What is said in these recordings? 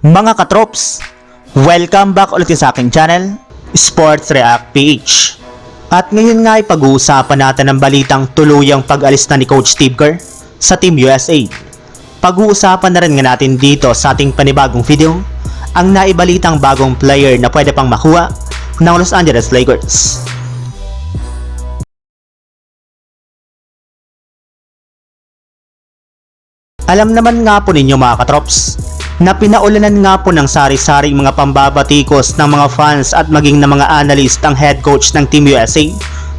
Mga katrops, welcome back ulit sa aking channel, Sports React PH. At ngayon nga ay pag-uusapan natin ang balitang tuluyang pag-alis na ni Coach Steve Kerr sa Team USA. Pag-uusapan na rin nga natin dito sa ating panibagong video, ang naibalitang bagong player na pwede pang makuha ng Los Angeles Lakers. Alam naman nga po ninyo mga katrops, na pinaulanan nga po ng sari-saring mga pambabatikos ng mga fans at maging ng mga analyst ang head coach ng Team USA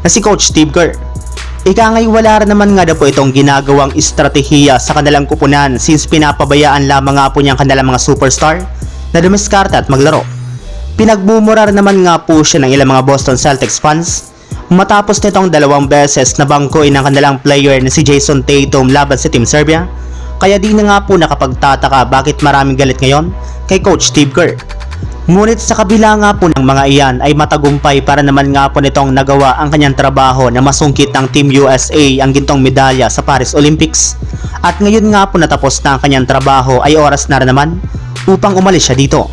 na si Coach Steve Kerr. Ika ngay wala rin naman nga daw po itong ginagawang estratehiya sa kanilang kupunan since pinapabayaan lamang nga po niyang kanilang mga superstar na dumiskarte at maglaro. Pinagbumura rin naman nga po siya ng ilang mga Boston Celtics fans matapos nitong dalawang beses na bangkoin ng kanilang player na si Jason Tatum laban sa Team Serbia kaya di na nga po nakapagtataka bakit maraming galit ngayon kay Coach Steve Kerr. Ngunit sa kabila nga po ng mga iyan ay matagumpay para naman nga po nitong nagawa ang kanyang trabaho na masungkit ng Team USA ang gintong medalya sa Paris Olympics. At ngayon nga po natapos na ang kanyang trabaho ay oras na naman upang umalis siya dito.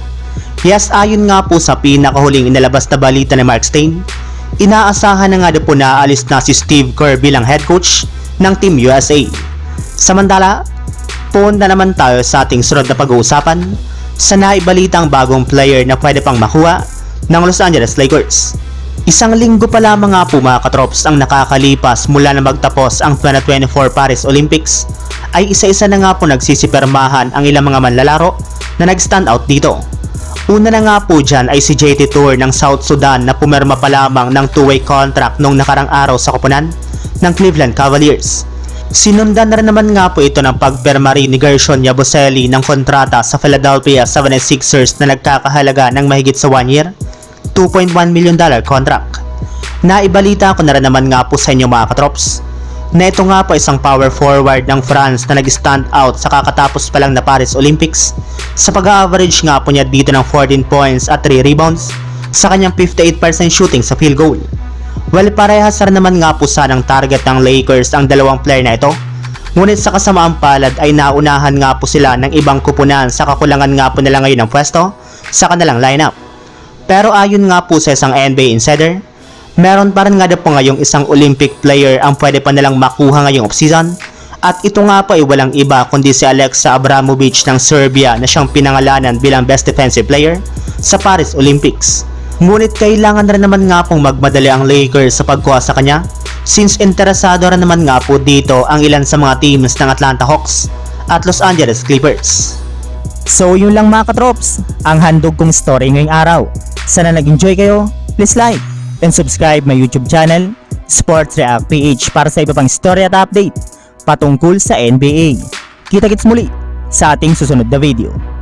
Yes, ayon nga po sa pinakahuling inalabas na balita ni Mark Stein, inaasahan na nga po na aalis na si Steve Kerr bilang head coach ng Team USA. Samantala, punta naman tayo sa ating sunod na pag-uusapan sa naibalitang bagong player na pwede pang makuha ng Los Angeles Lakers. Isang linggo pa lamang nga po mga katrops ang nakakalipas mula na magtapos ang 2024 Paris Olympics ay isa-isa na nga po nagsisipermahan ang ilang mga manlalaro na nag-stand out dito. Una na nga po dyan ay si JT Tour ng South Sudan na pumirma pa lamang ng two-way contract noong nakarang araw sa kupunan ng Cleveland Cavaliers. Sinundan na rin naman nga po ito ng pagperma rin ni Gershon Yabusele ng kontrata sa Philadelphia 76ers na nagkakahalaga ng mahigit sa 1 year, 2.1 million dollar contract. Naibalita ko na rin naman nga po sa inyo mga katrops, na ito nga po isang power forward ng France na nag-stand out sa kakatapos pa lang na Paris Olympics sa pag-average nga po niya dito ng 14 points at 3 rebounds sa kanyang 58% shooting sa field goal. Well, parehas rin naman nga po sanang target ng Lakers ang dalawang player na ito. Ngunit sa kasamaang palad ay naunahan nga po sila ng ibang kupunan sa kakulangan nga po nila ngayon ng pwesto sa kanilang lineup. Pero ayon nga po sa isang NBA insider, meron pa rin nga po ngayong isang Olympic player ang pwede pa nilang makuha ngayong offseason at ito nga po ay walang iba kundi si Alexa Abramovich ng Serbia na siyang pinangalanan bilang best defensive player sa Paris Olympics. Ngunit kailangan rin naman nga pong magmadali ang Lakers sa pagkuha sa kanya since interesado rin naman nga po dito ang ilan sa mga teams ng Atlanta Hawks at Los Angeles Clippers. So yun lang mga katrops, ang handog kong story ngayong araw. Sana nag-enjoy kayo, please like and subscribe my YouTube channel, Sports React PH para sa iba pang story at update patungkol sa NBA. Kita-kits muli sa ating susunod na video.